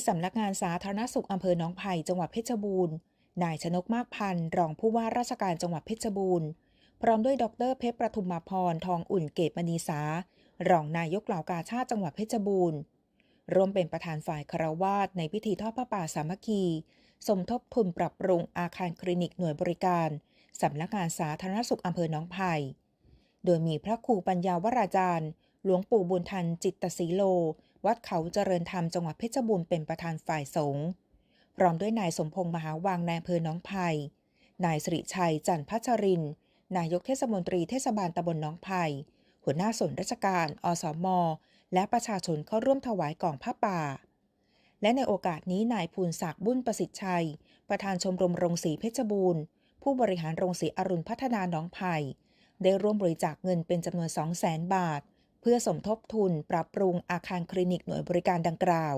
ที่สำนักงานสาธารณสุขอำเภอหนองไผ่จังหวัดเพชรบูรณ์ นายชนกมากพันธ์รองผู้ว่าราชการจังหวัดเพชรบูรณ์ พร้อมด้วยดรเพชรประทุมมาพรทองอุ่นเกตมณีสารองนายกเหล่ากาชาติจังหวัดเพชรบูรณ์ร่วมเป็นประธานฝ่ายคารวาสในพิธีทอดพระป่าสามัคคี สมทบทุนปรับปรุงอาคารคลินิกหน่วยบริการ สำนักงานสาธารณสุขอำเภอหนองไผ่ โดยมีพระครูปัญญาวราจารย์ หลวงปู่บุญทันจิตตสีโล วัดเขาเจริญธรรมจังหวัดเพชรบูรณ์เป็นประธานฝ่ายสงฆ์พร้อมด้วยนายสมพงษ์มหาวังนายอำเภอหนองไผ่นายสิริชัยจันทพัชริน นายกเทศมนตรีเทศบาลตำบลหนองไผ่หัวหน้าส่วนราชการ อสมและประชาชนเข้าร่วมถวายกล่องผ้าป่า และในโอกาสนี้นายภูนศักดิ์บุญประสิทธิ์ชัย ประธานชมรมโรงสีเพชรบูรณ์ ผู้บริหารโรงสีอรุณพัฒนาหนองไผ่ได้ร่วมบริจาคเงินเป็นจำนวน 200,000 บาท เพื่อสมทบทุนปรับปรุงอาคารคลินิกหน่วยบริการดังกล่าว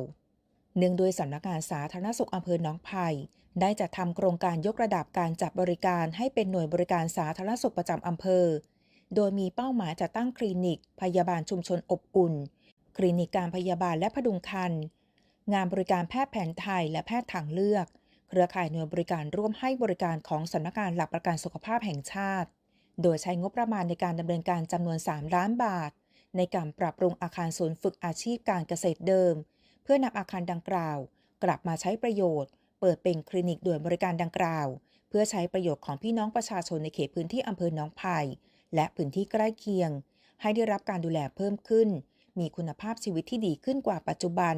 เนื่องด้วยสำนักงานสาธารณสุขอำเภอหนองไผ่ได้จัดทำโครงการยกระดับการจัดบริการให้เป็นหน่วยบริการสาธารณสุขประจำอำเภอ โดยมีเป้าหมายจะตั้งคลินิก พยาบาลชุมชนอบอุ่น คลินิกการพยาบาลและพดุงครรภ์งานบริการแพทย์แผนไทยและแพทย์ทางเลือก เครือข่ายหน่วยบริการร่วมให้บริการของสำนักงานหลักประกันสุขภาพแห่งชาติ โดยใช้งบประมาณในการดำเนินการจำนวน 3 ล้านบาท ในการปรับปรุงอาคารศูนย์ฝึกอาชีพการเกษตรเดิม เพื่อนำอาคารดังกล่าว กลับมาใช้ประโยชน์ เปิดเป็นคลินิกด่วนบริการดังกล่าว เพื่อใช้ประโยชน์ของพี่น้องประชาชนในเขตพื้นที่อำเภอหนองไผ่และพื้นที่ใกล้เคียง ให้ได้รับการดูแลเพิ่มขึ้น มีคุณภาพชีวิตที่ดีขึ้นกว่าปัจจุบัน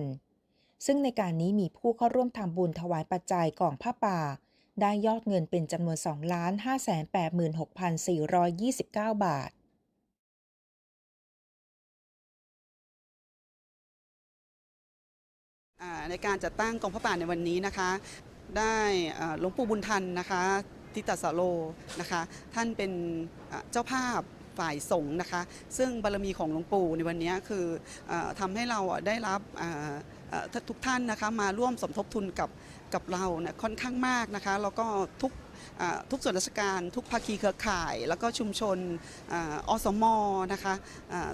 ซึ่งในการนี้มีผู้เข้าร่วมทำบุญถวายปัจจัยกล่องผ้าป่า ได้ยอดเงินเป็นจำนวน 2 5 8 6 4 2 9 บาท ในการจัดตั้งกองพระป่าในวันนี้นะคะ ได้หลวงปู่บุญทันนะคะทิตสโลนะคะ ท่านเป็นเจ้าภาพฝ่ายสงฆ์นะคะ ซึ่งบารมีของหลวงปู่ในวันนี้คืออทำให้เราได้รับทุกท่านนะคะมาร่วมสมทบทุนกับกับเราเนี่ยค่อนข้างมากนะคะแล้วก็ทุก ทุกส่วนราชการ ทุกภาคีเครือข่าย แล้วก็ชุมชนอสมนะคะ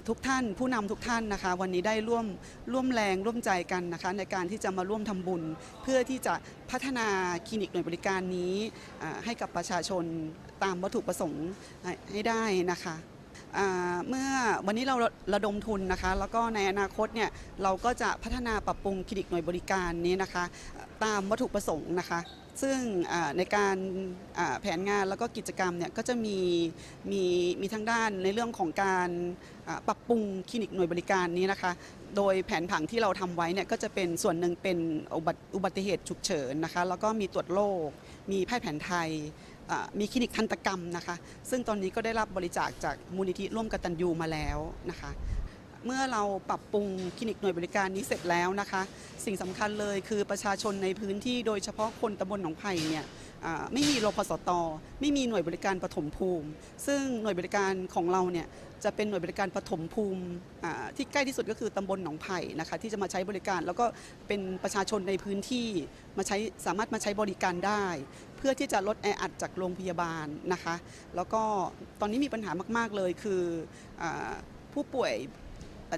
ทุกท่านผู้นำทุกท่านนะคะ วันนี้ได้ร่วมร่วมแรงร่วมใจกันนะคะในการที่จะมาร่วมทำบุญ เพื่อที่จะพัฒนาคลินิกหน่วยบริการนี้ให้กับประชาชนตามวัตถุประสงค์ให้ได้นะคะเมื่อวันนี้เราระดมทุนนะคะ แล้วก็ในอนาคตเนี่ยเราก็จะพัฒนาปรับปรุงคลินิกหน่วยบริการนี้นะคะ ตามวัตถุประสงค์นะคะ ซึ่งในการแผนงานแล้วก็กิจกรรมเนี่ยก็จะมีมีมีทั้งด้านในเรื่องของการปรับปรุงคลินิกหน่วยบริการนี้นะคะ โดยแผนผังที่เราทำไว้เนี่ยก็จะเป็นส่วนหนึ่งเป็นอุบัติเหตุฉุกเฉินนะคะ แล้วก็มีตรวจโรคมีแพทย์แผนไทยมีคลินิกทันตกรรมนะคะ ซึ่งตอนนี้ก็ได้รับบริจาคจากมูลนิธิร่วมกตัญญูมาแล้วนะคะ เมื่อเราปรับปรุงคลินิกหน่วยบริการนี้เสร็จแล้วนะคะ สิ่งสำคัญเลยคือประชาชนในพื้นที่โดยเฉพาะคนตำบลหนองไผ่เนี่ยไม่มีรพสต ไม่มีหน่วยบริการปฐมภูมิ ซึ่งหน่วยบริการของเราเนี่ยจะเป็นหน่วยบริการปฐมภูมิที่ใกล้ที่สุดก็คือตำบลหนองไผ่นะคะที่จะมาใช้บริการ แล้วก็เป็นประชาชนในพื้นที่มาใช้สามารถมาใช้บริการได้ เพื่อที่จะลดแออัดจากโรงพยาบาลนะคะ แล้วก็ตอนนี้มีปัญหามาก ๆ เลยคืออผู้ป่วย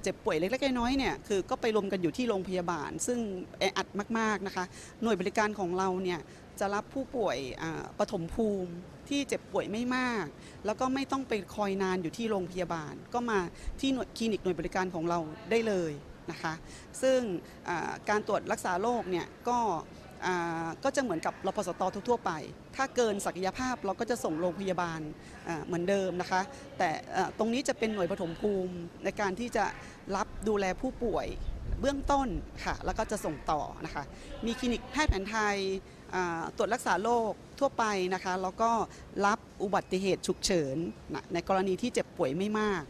เจ็บป่วยเล็กๆน้อยๆเนี่ยคือก็ไปรวมกันอยู่ที่โรงพยาบาล ซึ่งแออัดมากๆนะคะหน่วยบริการของเราเนี่ยจะรับผู้ป่วยปฐมภูมิที่เจ็บป่วยไม่มาก แล้วก็ไม่ต้องไปคอยนานอยู่ที่โรงพยาบาล ก็มาที่หน่วยคลินิกหน่วยบริการของเราได้เลยนะคะ ซึ่งการตรวจรักษาโรคเนี่ยก็ ก็จะเหมือนกับรพสตทั่วไป ถ้าเกินศักยภาพเราก็จะส่งโรงพยาบาลเหมือนเดิมนะคะ แต่ตรงนี้จะเป็นหน่วยปฐมภูมิในการที่จะรับดูแลผู้ป่วยเบื้องต้นค่ะ แล้วก็จะส่งต่อนะคะ มีคลินิกแพทย์แผนไทยตรวจรักษาโรคทั่วไปนะคะ แล้วก็รับอุบัติเหตุฉุกเฉินในกรณีที่เจ็บป่วยไม่มาก